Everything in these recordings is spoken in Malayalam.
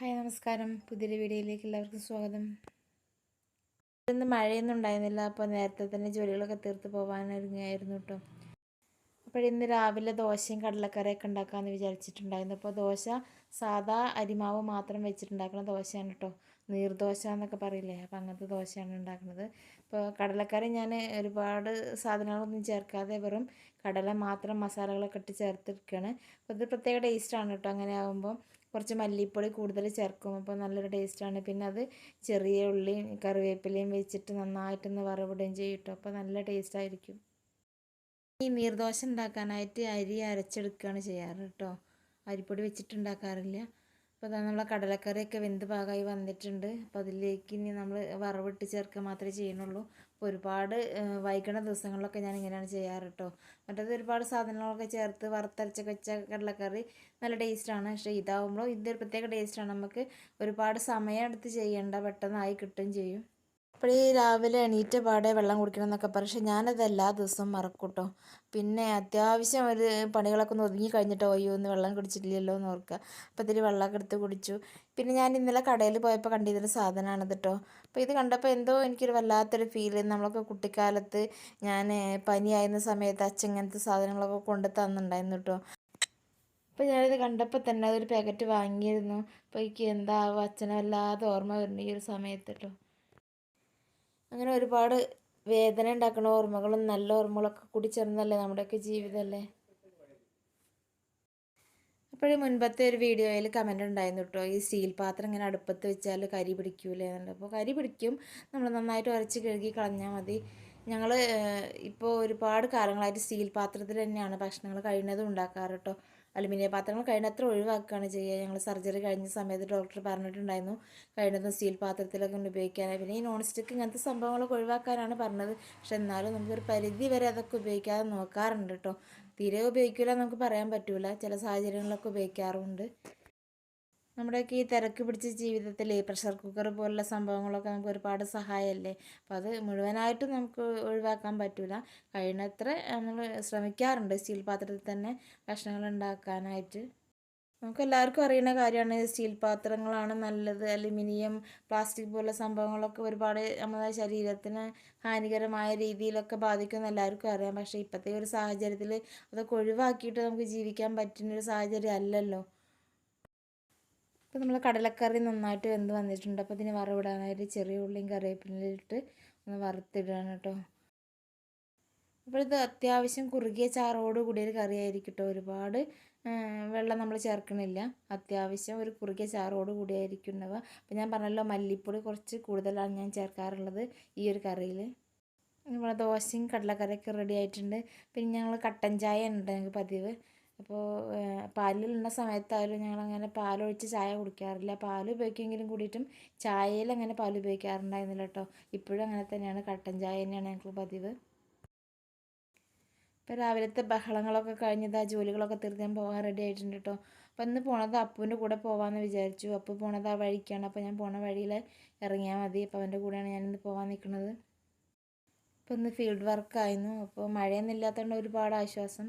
ഹായ് നമസ്കാരം. പുതിയൊരു വീഡിയോയിലേക്ക് എല്ലാവർക്കും സ്വാഗതം. ഇന്ന് മഴയൊന്നും ഉണ്ടായിരുന്നില്ല അപ്പോൾ നേരത്തെ തന്നെ ജോലികളൊക്കെ തീർത്ത് പോകാനൊരുങ്ങായിരുന്നു കേട്ടോ. അപ്പോൾ ഇന്ന് രാവിലെ ദോശയും കടലക്കറിയൊക്കെ ഉണ്ടാക്കാമെന്ന് വിചാരിച്ചിട്ടുണ്ടായിരുന്നു. അപ്പോൾ ദോശ സാധാ അരിമാവ് മാത്രം വെച്ചിട്ടുണ്ടാക്കുന്ന ദോശയാണ് കേട്ടോ. നീർദോശ എന്നൊക്കെ പറയില്ലേ? അപ്പോൾ അങ്ങനത്തെ ദോശയാണ് ഉണ്ടാക്കുന്നത്. ഇപ്പോൾ കടലക്കറി ഞാൻ ഒരുപാട് സാധനങ്ങളൊന്നും ചേർക്കാതെ വെറും കടല മാത്രം മസാലകളൊക്കെ ഇട്ട് ചേർത്തെടുക്കുകയാണ് അപ്പോൾ ഇത് പ്രത്യേക ടേസ്റ്റാണ് കേട്ടോ. അങ്ങനെ ആകുമ്പോൾ കുറച്ച് മല്ലിപ്പൊടി കൂടുതൽ ചേർക്കും. അപ്പോൾ നല്ലൊരു ടേസ്റ്റാണ് പിന്നെ അത് ചെറിയ ഉള്ളിയും കറിവേപ്പിലയും വെച്ചിട്ട് നന്നായിട്ടൊന്ന് വറവിടുകയും ചെയ്യും കേട്ടോ അപ്പോൾ നല്ല ടേസ്റ്റായിരിക്കും ഈ നീർദോശ ഉണ്ടാക്കാനായിട്ട് അരി അരച്ചെടുക്കുകയാണ് ചെയ്യാറ് കേട്ടോ അരിപ്പൊടി വെച്ചിട്ട് ഉണ്ടാക്കാറില്ല അപ്പോൾ തന്നെ നമ്മളെ കടലക്കറിയൊക്കെ വെന്ത് പാകമായി വന്നിട്ടുണ്ട്. അപ്പോൾ അതിലേക്ക് ഇനി നമ്മൾ വറവിട്ട് ചേർക്കുക മാത്രമേ ചെയ്യുന്നുള്ളൂ. അപ്പോൾ ഒരുപാട് വൈകണ ദിവസങ്ങളിലൊക്കെ ഞാൻ ഇങ്ങനെയാണ് ചെയ്യാറ് കേട്ടോ മറ്റേത് ഒരുപാട് സാധനങ്ങളൊക്കെ ചേർത്ത് വറുത്തരച്ചൊക്കെ വെച്ച കടലക്കറി നല്ല ടേസ്റ്റാണ് പക്ഷേ ഇതാവുമ്പോൾ ഇതൊരു പ്രത്യേക ടേസ്റ്റാണ് നമുക്ക് ഒരുപാട് സമയം എടുത്ത് ചെയ്യേണ്ട പെട്ടെന്നായി കിട്ടുകയും ചെയ്യും. അപ്പോൾ ഈ രാവിലെ എണീറ്റ പാടെ വെള്ളം കുടിക്കണം എന്നൊക്കെ പക്ഷേ ഞാനത് എല്ലാ ദിവസവും മറക്കൂട്ടോ. കേട്ടോ പിന്നെ അത്യാവശ്യം ഒരു പണികളൊക്കെ ഒന്ന് ഒതുങ്ങി കഴിഞ്ഞിട്ടോ അയ്യോ ഒന്ന് വെള്ളം കുടിച്ചിട്ടില്ലല്ലോ എന്ന് ഓർക്കുക അപ്പോൾ ഇതിൽ വെള്ളമൊക്കെ എടുത്ത് കുടിച്ചു. പിന്നെ ഞാൻ ഇന്നലെ കടയിൽ പോയപ്പോൾ കണ്ടിരുന്ന സാധനമാണ് കേട്ടോ അപ്പോൾ ഇത് കണ്ടപ്പോൾ എന്തോ എനിക്കൊരു വല്ലാത്തൊരു ഫീൽ നമ്മളൊക്കെ കുട്ടിക്കാലത്ത് ഞാൻ പനിയായിരുന്ന സമയത്ത് അച്ഛൻ ഇങ്ങനത്തെ സാധനങ്ങളൊക്കെ കൊണ്ട് തന്നിട്ടുണ്ടായിരുന്നു കേട്ടോ അപ്പോൾ ഞാനിത് കണ്ടപ്പോൾ തന്നെ അതൊരു പാക്കറ്റ് വാങ്ങിയിരുന്നു. അപ്പോൾ എനിക്ക് എന്താവും അച്ഛനെ വല്ലാതെ ഓർമ്മ വരുന്നു ഈ ഒരു സമയത്ത് കേട്ടോ അങ്ങനെ ഒരുപാട് വേദന ഉണ്ടാക്കുന്ന ഓർമ്മകളും നല്ല ഓർമ്മകളൊക്കെ കൂടി ചേർന്നല്ലേ നമ്മുടെയൊക്കെ ജീവിതമല്ലേ? അപ്പോഴേ മുൻപത്തെ ഒരു വീഡിയോയിൽ കമന്റ് ഉണ്ടായിരുന്നു കേട്ടോ ഈ സ്റ്റീൽ പാത്രം ഇങ്ങനെ അടുപ്പത്ത് വെച്ചാൽ കരി പിടിക്കൂലേ എന്നുണ്ട് അപ്പോൾ കരി പിടിക്കും. നമ്മൾ നന്നായിട്ട് ഉരച്ച് കഴുകി കളഞ്ഞാൽ മതി. ഞങ്ങൾ ഇപ്പോൾ ഒരുപാട് കാലങ്ങളായിട്ട് സ്റ്റീൽ പാത്രത്തിൽ തന്നെയാണ് ഭക്ഷണങ്ങൾ കഴിയുന്നതും ഉണ്ടാക്കാറ് കേട്ടോ അലുമിനിയം പാത്രങ്ങൾ കഴിഞ്ഞത്ര ഒഴിവാക്കുകയാണ് ചെയ്യുക. ഞങ്ങൾ സർജറി കഴിഞ്ഞ സമയത്ത് ഡോക്ടർ പറഞ്ഞിട്ടുണ്ടായിരുന്നു. കഴിഞ്ഞതും സ്റ്റീൽ പാത്രത്തിലൊക്കെ ഉപയോഗിക്കാനായി. പിന്നെ ഈ നോൺ സ്റ്റിക്ക് ഇങ്ങനത്തെ സംഭവങ്ങളൊക്കെ ഒഴിവാക്കാനാണ് പറഞ്ഞത്. പക്ഷെ എന്നാലും നമുക്കൊരു പരിധി വരെ അതൊക്കെ ഉപയോഗിക്കാതെ നോക്കാറുണ്ട് കേട്ടോ. തീരെ ഉപയോഗിക്കില്ല നമുക്ക് പറയാൻ പറ്റില്ല ചില സാഹചര്യങ്ങളിലൊക്കെ ഉപയോഗിക്കാറുണ്ട് നമ്മുടെയൊക്കെ ഈ തിരക്ക് പിടിച്ച ജീവിതത്തിൽ പ്രഷർ കുക്കർ പോലുള്ള സംഭവങ്ങളൊക്കെ നമുക്ക് ഒരുപാട് സഹായമല്ലേ? അപ്പോൾ അത് മുഴുവനായിട്ടും നമുക്ക് ഒഴിവാക്കാൻ പറ്റില്ല കഴിയുന്നത്ര നമ്മൾ ശ്രമിക്കാറുണ്ട് സ്റ്റീൽ പാത്രത്തിൽ തന്നെ ഭക്ഷണങ്ങൾ ഉണ്ടാക്കാനായിട്ട്. നമുക്ക് എല്ലാവർക്കും അറിയുന്ന കാര്യമാണ് സ്റ്റീൽ പാത്രങ്ങളാണ് നല്ലത്. അലുമിനിയം പ്ലാസ്റ്റിക് പോലുള്ള സംഭവങ്ങളൊക്കെ ഒരുപാട് നമ്മുടെ ശരീരത്തിന് ഹാനികരമായ രീതിയിലൊക്കെ ബാധിക്കുമെന്ന് എല്ലാവർക്കും അറിയാം. പക്ഷേ ഇപ്പോഴത്തെ ഒരു സാഹചര്യത്തിൽ അതൊക്കെ ഒഴിവാക്കിയിട്ട് നമുക്ക് ജീവിക്കാൻ പറ്റുന്നൊരു സാഹചര്യം അല്ലല്ലോ. ഇപ്പോൾ നമ്മൾ കടലക്കറി നന്നായിട്ട് വെന്ത് വന്നിട്ടുണ്ട്. അപ്പോൾ ഇതിന് വറവിടാനായിട്ട് ചെറിയ ഉള്ളിയും കറിവേപ്പിലിട്ട് ഒന്ന് വറുത്തിടുകയാണ് കേട്ടോ. അപ്പോൾ ഇത് അത്യാവശ്യം കുറുകിയ ചാറോട് കൂടിയ ഒരു കറിയായിരിക്കും കേട്ടോ. ഒരുപാട് വെള്ളം നമ്മൾ ചേർക്കണില്ല. അത്യാവശ്യം ഒരു കുറുകിയ ചാറോട് കൂടിയായിരിക്കും ഉണ്ടാവുക. അപ്പോൾ ഞാൻ പറഞ്ഞല്ലോ മല്ലിപ്പൊടി കുറച്ച് കൂടുതലാണ് ഞാൻ ചേർക്കാറുള്ളത് ഈ ഒരു കറിയിൽ. നമ്മളെ ദോശയും കടലക്കറിയൊക്കെ റെഡി ആയിട്ടുണ്ട്. പിന്നെ ഞങ്ങൾ കട്ടൻ ചായ ഉണ്ട് ഞങ്ങൾക്ക് പതിവ്. അപ്പോൾ പാലിലുള്ള സമയത്തായാലും ഞങ്ങളങ്ങനെ പാലൊഴിച്ച് ചായ കുടിക്കാറില്ല. പാൽ ഉപയോഗിക്കുമെങ്കിലും കൂടിയിട്ടും ചായയിൽ അങ്ങനെ പാൽ ഉപയോഗിക്കാറുണ്ടായിരുന്നില്ല കേട്ടോ ഇപ്പോഴും അങ്ങനെ തന്നെയാണ്. കട്ടൻ ചായ തന്നെയാണ് ഞങ്ങൾക്ക് പതിവ്. ഇപ്പോൾ രാവിലത്തെ ബഹളങ്ങളൊക്കെ കഴിഞ്ഞത് ആ ജോലികളൊക്കെ തീർത്ത് ഞാൻ പോകാൻ റെഡി ആയിട്ടുണ്ട് കേട്ടോ അപ്പോൾ ഇന്ന് പോണത് അപ്പുവിന്റെ കൂടെ പോകാമെന്ന് വിചാരിച്ചു. അപ്പു പോണത് ആ വഴിക്കാണ്. അപ്പോൾ ഞാൻ പോണ വഴിയിൽ ഇറങ്ങിയാൽ മതി. അപ്പോൾ അവന്റെ കൂടെയാണ് ഞാനിന്ന് പോകാൻ നിൽക്കുന്നത്. അപ്പോൾ ഇന്ന് ഫീൽഡ് വർക്കായിരുന്നു അപ്പോൾ മഴയൊന്നും ഇല്ലാത്തതുകൊണ്ട് ഒരുപാട് ആശ്വാസം.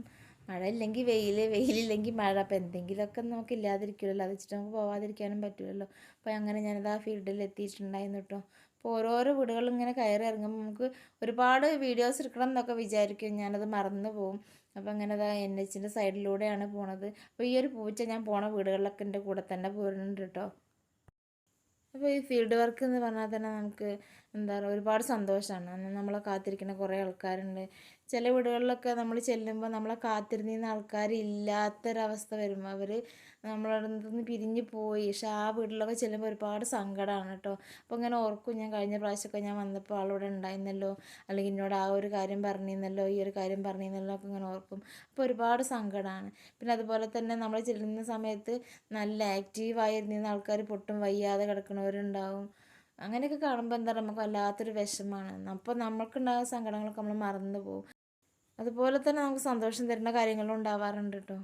മഴ ഇല്ലെങ്കിൽ വെയിൽ വെയിലില്ലെങ്കിൽ മഴ. അപ്പോൾ എന്തെങ്കിലുമൊക്കെ നമുക്ക് ഇല്ലാതിരിക്കുമല്ലോ അത് വെച്ചിട്ട് നമുക്ക് പോവാതിരിക്കാനും പറ്റില്ലല്ലോ. അപ്പോൾ അങ്ങനെ ഞാനത് ആ ഫീൽഡിൽ എത്തിയിട്ടുണ്ടായിരുന്നു കേട്ടോ. അപ്പോൾ ഓരോരോ വീടുകളും ഇങ്ങനെ കയറി ഇറങ്ങുമ്പോൾ നമുക്ക് ഒരുപാട് വീഡിയോസ് എടുക്കണം എന്നൊക്കെ വിചാരിക്കും. ഞാനത് മറന്നു പോകും അപ്പോൾ അങ്ങനെ അതാ എൻ എച്ചിന്റെ സൈഡിലൂടെയാണ് പോണത്. അപ്പോൾ ഈ ഒരു പൂച്ച ഞാൻ പോണ വീടുകളിലൊക്കെ എന്റെ കൂടെ തന്നെ പോരുന്നുണ്ട് കേട്ടോ. അപ്പോൾ ഈ ഫീൽഡ് വർക്ക് എന്ന് പറഞ്ഞാൽ തന്നെ നമുക്ക് എന്താ പറയുക ഒരുപാട് സന്തോഷമാണ്. നമ്മളെ കാത്തിരിക്കുന്ന കുറേ ആൾക്കാരുണ്ട്. ചില വീടുകളിലൊക്കെ നമ്മൾ ചെല്ലുമ്പോൾ നമ്മളെ കാത്തിരുന്നിരുന്ന ആൾക്കാർ ഇല്ലാത്തൊരവസ്ഥ വരുമ്പോൾ അവർ നമ്മളവിടെ നിന്ന് പിരിഞ്ഞു പോയി. പക്ഷെ ആ വീട്ടിലൊക്കെ ചെല്ലുമ്പോൾ ഒരുപാട് സങ്കടമാണ് കേട്ടോ. അപ്പോൾ ഇങ്ങനെ ഓർക്കും ഞാൻ കഴിഞ്ഞ പ്രാവശ്യമൊക്കെ ഞാൻ വന്നപ്പോൾ ആളിവിടെ ഉണ്ടായിരുന്നല്ലോ. അല്ലെങ്കിൽ എന്നോട് ആ ഒരു കാര്യം പറഞ്ഞിരുന്നല്ലോ ഈ ഒരു കാര്യം പറഞ്ഞിരുന്നല്ലോ ഒക്കെ ഇങ്ങനെ ഓർക്കും. അപ്പോൾ ഒരുപാട് സങ്കടമാണ് പിന്നെ അതുപോലെ തന്നെ നമ്മൾ ചെല്ലുന്ന സമയത്ത് നല്ല ആക്റ്റീവായിരുന്നിരുന്ന ആൾക്കാർ പൊട്ടും വയ്യാതെ കിടക്കുന്നവരുണ്ടാവും. അങ്ങനെയൊക്കെ കാണുമ്പോൾ എന്താ പറയുക നമുക്ക് വല്ലാത്തൊരു വിഷമമാണ് അപ്പോൾ നമ്മൾക്കുണ്ടാകുന്ന സങ്കടങ്ങളൊക്കെ നമ്മൾ മറന്നു പോകും. അതുപോലെ തന്നെ നമുക്ക് സന്തോഷം തരുന്ന കാര്യങ്ങളും ഉണ്ടാവാറുണ്ട് കേട്ടോ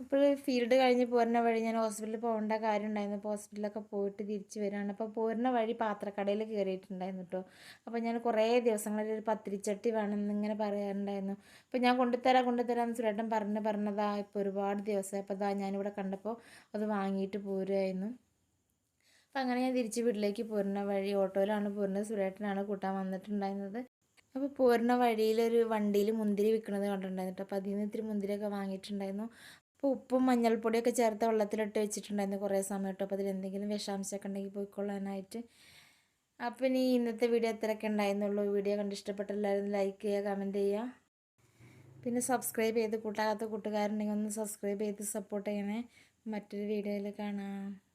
ഇപ്പോൾ ഫീൽഡ് കഴിഞ്ഞ് പോരുന്ന വഴി ഞാൻ ഹോസ്പിറ്റലിൽ പോകേണ്ട കാര്യം ഉണ്ടായിരുന്നു. അപ്പോൾ ഹോസ്പിറ്റലിലൊക്കെ പോയിട്ട് തിരിച്ച് വരികയാണ്. അപ്പോൾ പോരുന്ന വഴി പാത്രക്കടയിൽ കയറിയിട്ടുണ്ടായിരുന്നു കേട്ടോ അപ്പോൾ ഞാൻ കുറേ ദിവസങ്ങളിൽ ഒരു പത്തിരിച്ചട്ടി വേണമെന്ന് ഇങ്ങനെ പറയാറുണ്ടായിരുന്നു. അപ്പോൾ ഞാൻ കൊണ്ടുതരാം കൊണ്ടുതരാം സുരേട്ടൻ പറഞ്ഞ് പറഞ്ഞതാ ഇപ്പോൾ ഒരുപാട് ദിവസമായി. അപ്പോൾ അതാ ഞാനിവിടെ കണ്ടപ്പോൾ അത് വാങ്ങിയിട്ട് പോരുമായിരുന്നു അപ്പം അങ്ങനെ ഞാൻ തിരിച്ച് വീട്ടിലേക്ക് പോരുന്ന വഴി ഓട്ടോയിലാണ് പോരുന്നത്. സുരേട്ടനാണ് കൂട്ടാൻ വന്നിട്ടുണ്ടായിരുന്നത്. അപ്പോൾ പോരുന്ന വഴിയിലൊരു വണ്ടിയിൽ മുന്തിരി വിൽക്കുന്നത് കണ്ടിട്ടുണ്ടായിരുന്നു. അപ്പോൾ അതിൽ നിന്ന് ഇത്തിരി മുന്തിരിയൊക്കെ വാങ്ങിയിട്ടുണ്ടായിരുന്നു. അപ്പോൾ ഉപ്പും മഞ്ഞൾപ്പൊടിയൊക്കെ ചേർത്ത് വെള്ളത്തിലിട്ട് വെച്ചിട്ടുണ്ടായിരുന്നു കുറേ സമയം അപ്പോൾ അതിൽ എന്തെങ്കിലും വിഷാംശമൊക്കെ ഉണ്ടെങ്കിൽ പോയിക്കൊള്ളാനായിട്ട്. അപ്പം ഇനി ഇന്നത്തെ വീഡിയോ എത്രയൊക്കെ ഉണ്ടായിരുന്നുള്ളൂ. വീഡിയോ കണ്ട് ഇഷ്ടപ്പെട്ട എല്ലാവരും ലൈക്ക് ചെയ്യുക കമന്റ് ചെയ്യുക. പിന്നെ സബ്സ്ക്രൈബ് ചെയ്ത് കൂട്ടാകാത്ത കൂട്ടുകാരുണ്ടെങ്കിൽ ഒന്ന് സബ്സ്ക്രൈബ് ചെയ്ത് സപ്പോർട്ട് ചെയ്യണേ. മറ്റൊരു വീഡിയോയിൽ കാണാം.